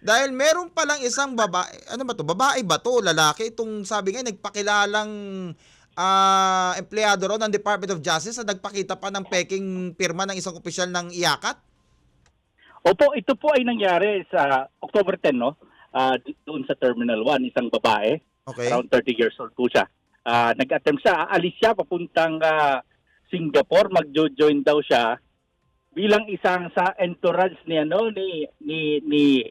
Dahil meron palang isang babae, ano ba to? Babae ba to? Lalaki? Itong sabi nga, nagpakilalang ah, empleyado raw ng Department of Justice na nagpakita pa ng peking pirma ng isang opisyal ng iyakat? Opo, ito po ay nangyari sa October 10, no? Ah, di- doon sa Terminal 1, isang babae, Okay. around 30 years old po siya. Ah, nag-attempt siya, aalis siya papuntang ah, Singapore, magjo-join daw siya bilang isang sa entourage ni ano ni ni ni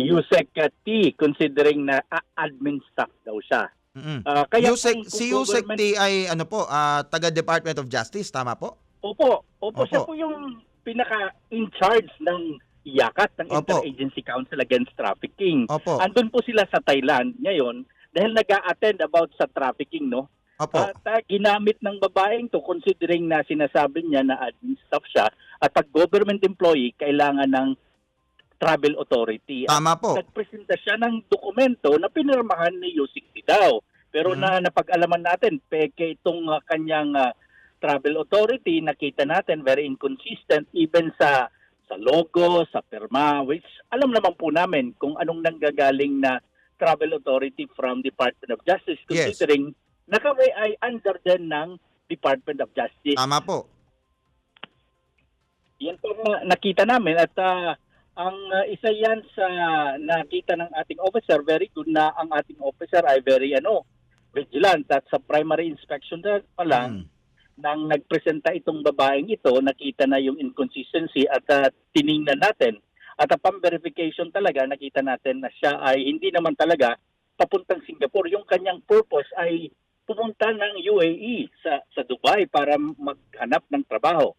Yusek T considering na ah, admin staff daw siya. Mm-mm. Ah, kaya Yusek, kung- kung si Yusek government- T ay ano po, ah, taga Department of Justice, tama po? Opo, opo, Opo. siya po yung pinaka in charge ng IACAT, ng Opo. Interagency Council Against Trafficking. Opo. Andun po sila sa Thailand ngayon dahil nag attend about sa trafficking, no? Opo. At ah, ginamit ng babaeng to considering na sinasabi niya na admin staff siya at pag government employee, kailangan ng travel authority. Tama po. nagpresenta siya ng dokumento na pinirmahan ni Yusik daw. Pero Mhm. na napag-alaman natin, peke itong ah, kanyang ah, travel authority, nakita natin very inconsistent even sa sa logo, sa pirma, which alam naman po namin kung anong nanggagaling na travel authority from Department of Justice Yes. considering na kami ay under din ng Department of Justice. Tama po. Yan po ang nakita namin at ah, ang ah, isa yan sa nakita ng ating officer, very good na ang ating officer ay very ano, vigilant at sa primary inspection na pa lang Mm. nang nagpresenta itong babaeng ito, nakita na yung inconsistency at ah, tiningnan natin. At upon verification talaga, nakita natin na siya ay hindi naman talaga papuntang Singapore. Yung kanyang purpose ay pumunta ng UAE sa sa Dubai para maghanap ng trabaho.